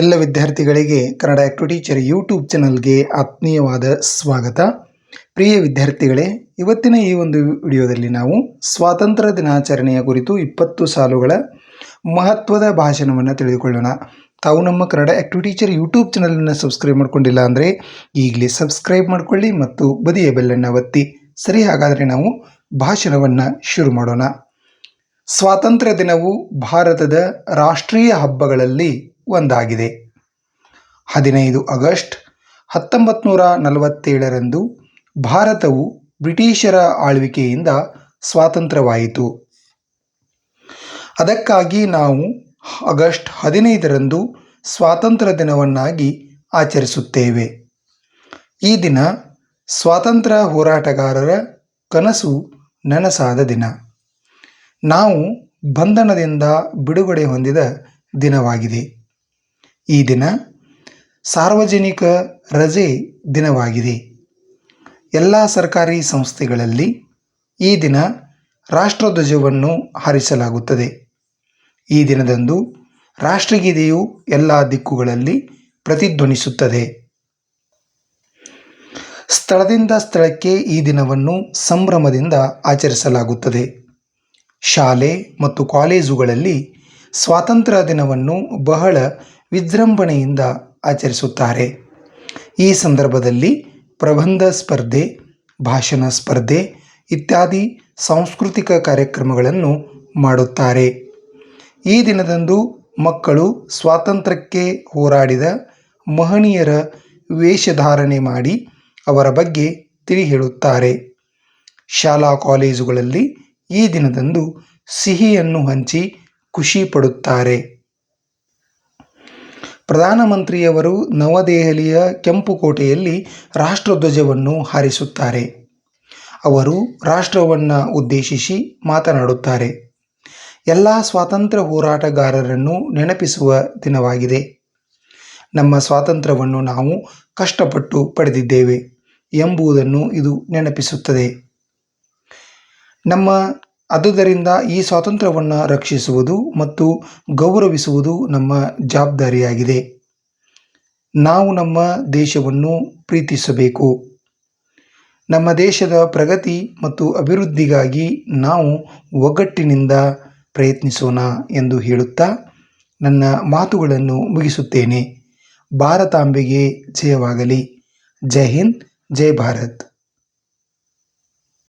ಎಲ್ಲ ವಿದ್ಯಾರ್ಥಿಗಳಿಗೆ Kannada active teacher YouTube ಚಾನಲ್ಗೆ ಆತ್ಮೀಯವಾದ ಸ್ವಾಗತ. ಪ್ರಿಯ ವಿದ್ಯಾರ್ಥಿಗಳೇ, ಇವತ್ತಿನ ಈ ಒಂದು ವಿಡಿಯೋದಲ್ಲಿ ನಾವು ಸ್ವಾತಂತ್ರ್ಯ ದಿನಾಚರಣೆಯ ಕುರಿತು ಇಪ್ಪತ್ತು ಸಾಲುಗಳ ಮಹತ್ವದ ಭಾಷಣವನ್ನು ತಿಳಿದುಕೊಳ್ಳೋಣ. ತಾವು ನಮ್ಮ ಕನ್ನಡ ಆ್ಯಕ್ಟಿವ್ ಟೀಚರ್ ಯೂಟ್ಯೂಬ್ ಚಾನಲನ್ನು ಸಬ್ಸ್ಕ್ರೈಬ್ ಮಾಡ್ಕೊಂಡಿಲ್ಲ ಅಂದರೆ ಈಗಲೇ ಸಬ್ಸ್ಕ್ರೈಬ್ ಮಾಡಿಕೊಳ್ಳಿ ಮತ್ತು ಬದಿಯ ಬೆಲ್ಲನ್ನು ಒತ್ತಿ. ಸರಿ, ಹಾಗಾದರೆ ನಾವು ಭಾಷಣವನ್ನು ಶುರು ಮಾಡೋಣ. ಸ್ವಾತಂತ್ರ್ಯ ದಿನವು ಭಾರತದ ರಾಷ್ಟ್ರೀಯ ಹಬ್ಬಗಳಲ್ಲಿ ಒಂದಾಗಿದೆ. ಹದಿನೈದು ಆಗಸ್ಟ್ ಹತ್ತೊಂಬತ್ತು ನೂರ ನಲವತ್ತೇಳರಂದು ಭಾರತವು ಬ್ರಿಟಿಷರ ಆಳ್ವಿಕೆಯಿಂದ ಸ್ವಾತಂತ್ರ್ಯವಾಯಿತು. ಅದಕ್ಕಾಗಿ ನಾವು ಆಗಸ್ಟ್ ಹದಿನೈದರಂದು ಸ್ವಾತಂತ್ರ್ಯ ದಿನವನ್ನಾಗಿ ಆಚರಿಸುತ್ತೇವೆ. ಈ ದಿನ ಸ್ವಾತಂತ್ರ್ಯ ಹೋರಾಟಗಾರರ ಕನಸು ನನಸಾದ ದಿನ. ನಾವು ಬಂಧನದಿಂದ ಬಿಡುಗಡೆ ಹೊಂದಿದ ದಿನವಾಗಿದೆ. ಈ ದಿನ ಸಾರ್ವಜನಿಕ ರಜೆ ದಿನವಾಗಿದೆ. ಎಲ್ಲ ಸರ್ಕಾರಿ ಸಂಸ್ಥೆಗಳಲ್ಲಿ ಈ ದಿನ ರಾಷ್ಟ್ರಧ್ವಜವನ್ನು ಹಾರಿಸಲಾಗುತ್ತದೆ. ಈ ದಿನದಂದು ರಾಷ್ಟ್ರಗೀತೆಯು ಎಲ್ಲ ದಿಕ್ಕುಗಳಲ್ಲಿ ಪ್ರತಿಧ್ವನಿಸುತ್ತದೆ. ಸ್ಥಳದಿಂದ ಸ್ಥಳಕ್ಕೆ ಈ ದಿನವನ್ನು ಸಂಭ್ರಮದಿಂದ ಆಚರಿಸಲಾಗುತ್ತದೆ. ಶಾಲೆ ಮತ್ತು ಕಾಲೇಜುಗಳಲ್ಲಿ ಸ್ವಾತಂತ್ರ್ಯ ದಿನವನ್ನು ಬಹಳ ವಿಜೃಂಭಣೆಯಿಂದ ಆಚರಿಸುತ್ತಾರೆ. ಈ ಸಂದರ್ಭದಲ್ಲಿ ಪ್ರಬಂಧ ಸ್ಪರ್ಧೆ, ಭಾಷಣ ಸ್ಪರ್ಧೆ ಇತ್ಯಾದಿ ಸಾಂಸ್ಕೃತಿಕ ಕಾರ್ಯಕ್ರಮಗಳನ್ನು ಮಾಡುತ್ತಾರೆ. ಈ ದಿನದಂದು ಮಕ್ಕಳು ಸ್ವಾತಂತ್ರ್ಯಕ್ಕೆ ಹೋರಾಡಿದ ಮಹನೀಯರ ವೇಷಧಾರಣೆ ಮಾಡಿ ಅವರ ಬಗ್ಗೆ ತಿಳಿ ಹೇಳುತ್ತಾರೆ ಶಾಲಾ ಕಾಲೇಜುಗಳಲ್ಲಿ ಈ ದಿನದಂದು ಸಿಹಿಯನ್ನು ಹಂಚಿ ಖುಷಿ ಪಡುತ್ತಾರೆ. ಪ್ರಧಾನಮಂತ್ರಿಯವರು ನವದೆಹಲಿಯ ಕೆಂಪುಕೋಟೆಯಲ್ಲಿ ರಾಷ್ಟ್ರಧ್ವಜವನ್ನು ಹಾರಿಸುತ್ತಾರೆ. ಅವರು ರಾಷ್ಟ್ರವನ್ನು ಉದ್ದೇಶಿಸಿ ಮಾತನಾಡುತ್ತಾರೆ. ಎಲ್ಲ ಸ್ವಾತಂತ್ರ್ಯ ಹೋರಾಟಗಾರರನ್ನು ನೆನಪಿಸುವ ದಿನವಾಗಿದೆ. ನಮ್ಮ ಸ್ವಾತಂತ್ರ್ಯವನ್ನು ನಾವು ಕಷ್ಟಪಟ್ಟು ಪಡೆದಿದ್ದೇವೆ ಎಂಬುದನ್ನು ಇದು ನೆನಪಿಸುತ್ತದೆ. ನಮ್ಮ ಅದುದರಿಂದ ಈ ಸ್ವಾತಂತ್ರ್ಯವನ್ನು ರಕ್ಷಿಸುವುದು ಮತ್ತು ಗೌರವಿಸುವುದು ನಮ್ಮ ಜವಾಬ್ದಾರಿಯಾಗಿದೆ. ನಾವು ನಮ್ಮ ದೇಶವನ್ನು ಪ್ರೀತಿಸಬೇಕು. ನಮ್ಮ ದೇಶದ ಪ್ರಗತಿ ಮತ್ತು ಅಭಿವೃದ್ಧಿಗಾಗಿ ನಾವು ಒಗ್ಗಟ್ಟಿನಿಂದ ಪ್ರಯತ್ನಿಸೋಣ ಎಂದು ಹೇಳುತ್ತಾ ನನ್ನ ಮಾತುಗಳನ್ನು ಮುಗಿಸುತ್ತೇನೆ. ಭಾರತಾಂಬೆಗೆ ಜಯವಾಗಲಿ. ಜೈ ಹಿಂದ್, ಜೈ ಭಾರತ್.